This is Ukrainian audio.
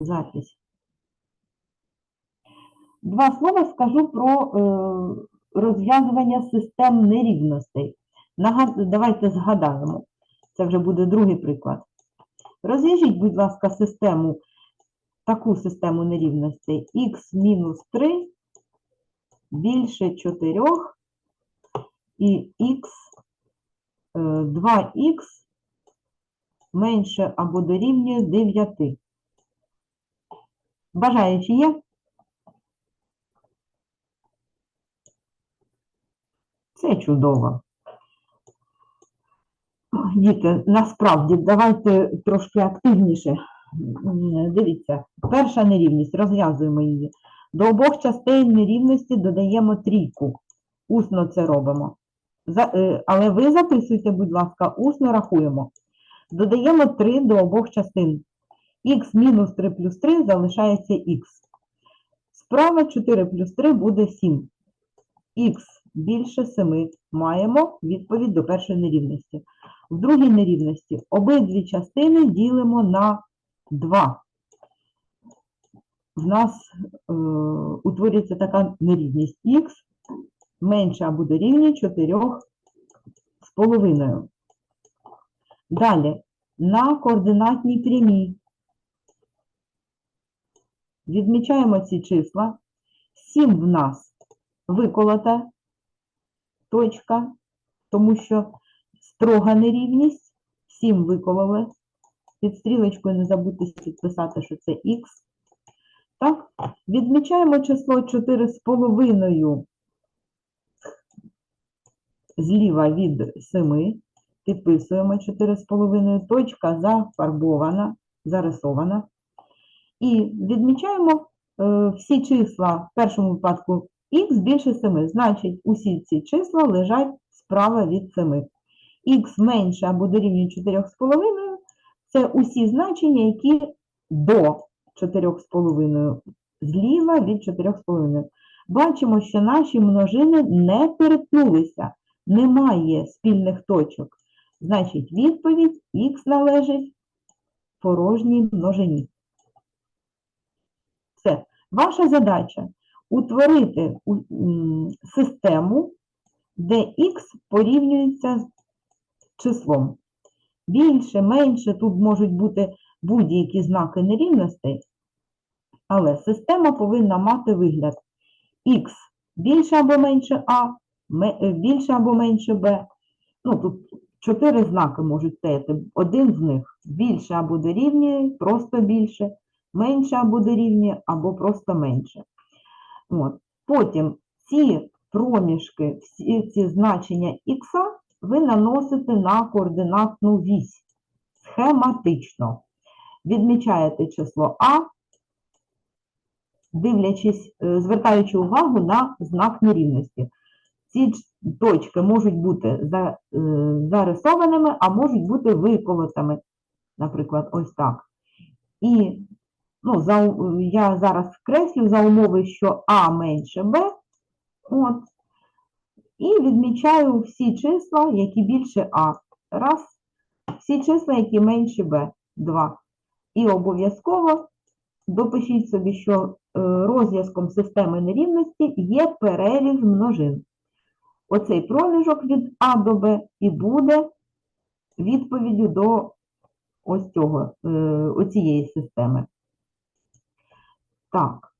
запись. Два слова скажу про е, розв'язування систем нерівностей. Давайте згадаємо. Це вже буде другий приклад. Розв'яжіть, будь ласка, систему, таку систему нерівностей х мінус 3 більше 4 і х 2х менше або дорівнює 9. Бажаючі є? Це чудово. Діти, насправді, давайте трошки активніше. Дивіться, перша нерівність, розв'язуємо її. До обох частин нерівності додаємо трійку. Усно це робимо. Е, але ви записуйте, будь ласка, усно рахуємо. Додаємо 3 до обох частин. Х мінус 3 плюс 3 залишається х. Справа 4 плюс 3 буде 7. х більше 7. Маємо відповідь до першої нерівності. В другій нерівності обидві частини ділимо на 2. В нас е, утворюється така нерівність х менше або дорівнює 4 з половиною. Далі, на координатній прямій відмічаємо ці числа. 7 в нас виколота точка, тому що строга нерівність. 7 викололи. Під стрілочкою не забудьте підписати, що це х. Так, відмічаємо число 4 з половиною зліва від 7. Підписуємо 4,5, точка зафарбована, зарисована. І відмічаємо е, всі числа в першому випадку х більше 7. Значить, усі ці числа лежать справа від 7. х менше або дорівнює 4,5 це усі значення, які до 4,5 зліва від 4,5. Бачимо, що наші множини не перетнулися, немає спільних точок. Значить, відповідь х належить порожній множині. Ваша задача утворити систему, де х порівнюється з числом. Більше, менше, тут можуть бути будь-які знаки нерівностей, але система повинна мати вигляд х більше або менше а, е, більше або менше b. Ну, тут чотири знаки можуть стояти. Один з них більше або дорівнює, просто більше, менше або дорівнює, або просто менше. От. Потім ці проміжки, всі ці значення х ви наносите на координатну вісь схематично. Відмічаєте число А, дивлячись, е, звертаючи увагу на знак нерівності. Ці точки можуть бути е, зарисованими, а можуть бути виколотими. Наприклад, ось так. І ну, за, я зараз скреслю за умови, що А менше Б. От. І відмічаю всі числа, які більше А. Раз. Всі числа, які менше Б. Два. І обов'язково допишіть собі, що е, розв'язком системи нерівності є переріз множин. Оцей проміжок від А до Б і буде відповіддю до ось цього, е, оцієї системи. Так.